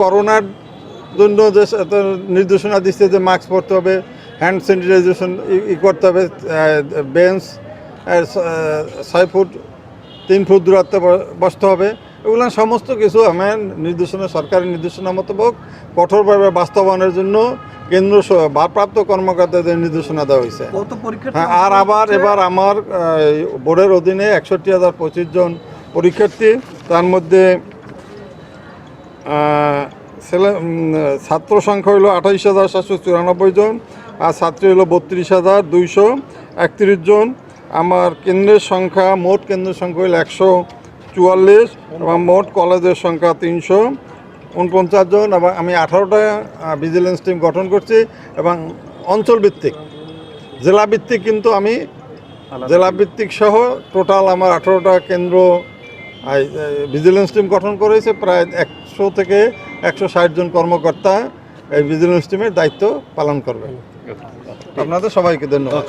করোনার জন্য যে নির্দেশনা দিচ্ছে যে মাস্ক পরতে হবে হ্যান্ড স্যানিটাইজেশন ই করতে হবে বেঞ্চ ছয় ফুট তিন ফুট দূরত্বে বসতে হবে। এগুলো সমস্ত কিছু আমার নির্দেশনা সরকারি নির্দেশনা মোতাবেক কঠোরভাবে বাস্তবায়নের জন্য কেন্দ্র ভারপ্রাপ্ত কর্মকর্তাদের নির্দেশনা দেওয়া হয়েছে। হ্যাঁ আর আবার এবার আমার বোর্ডের অধীনে একষট্টি হাজার পঁচিশ জন পরীক্ষার্থী তার মধ্যে ছেলে ছাত্র সংখ্যা হলো আঠাইশ হাজার সাতশো চুরানব্বই জন আর ছাত্রী হলো বত্রিশ হাজার দুইশো একত্রিশ জন। আমার কেন্দ্রের সংখ্যা মোট কেন্দ্রের সংখ্যা হলো একশো চুয়াল্লিশ এবং মোট কলেজের সংখ্যা তিনশো উনপঞ্চাশ জন এবং আমি আঠারোটা ভিজিলেন্স টিম গঠন করছি এবং অঞ্চলভিত্তিক জেলাভিত্তিক কিন্তু আমি জেলাভিত্তিক সহ টোটাল আমার আঠারোটা কেন্দ্র ভিজিলেন্স টিম গঠন করেছে প্রায় একশো থেকে একশো ষাট জন কর্মকর্তা এই ভিজিলেন্স টিমের দায়িত্ব পালন করবেন আপনাদের সবাইকে ধন্যবাদ।